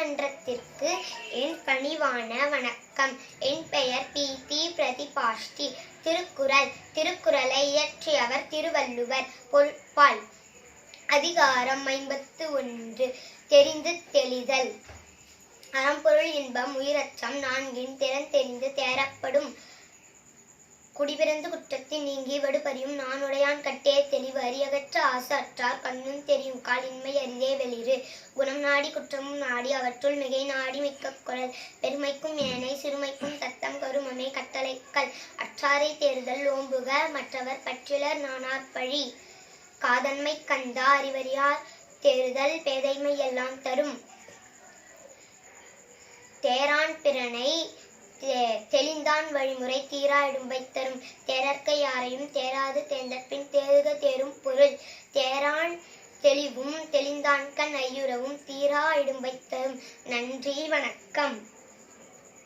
நீதிமன்றத்திற்கு என் பணிவான வணக்கம். என் பெயர் பி. தி பிரதிபாஷ்டி. திருக்குறள் திருக்குறளை இயற்றியவர் திருவள்ளுவர். பொல்பால் அதிகாரம் ஐம்பத்து ஒன்று. தெரிந்து தெளிதல். அறம்பொருள் இன்பம் உயிரச்சம் நான்கின் திறன் தெரிந்து தேரப்படும் குடிபிறந்து குற்றத்தின் நீங்கி வடுபறியும் நானுடையான் கட்டே தெளிவு அறியகற்ற ஆசை அற்றார் கண்ணும் தெரியும் கால் இன்மை அறிதே வெளிறு குணம் நாடி குற்றமும் நாடி அவற்றுள் மிகை நாடி மிக்க குரல். பெருமைக்கும் ஏனை சிறுமைக்கும் சத்தம் கருமமே கட்டளைக்கல். அற்றாரை தேர்தல் ஓம்புக மற்றவர் பற்றிலர் நானார் பழி. காதன்மை கந்தா அறிவறியார் தேறுதல் பேதைமை எல்லாம் தரும். தேரான் பிறனை தெளிந்தான் வழிமுறை. தீரா இடும்பை தரும் தேரற்க யாரையும் தேராது தேர்ந்தபின் தேருக தேரும் பொருள். தேரான் தெளிவும் தெளிந்தான்கண் ஐயுறவும். தீரா இடும்பை தரும் நன்றி வணக்கம்.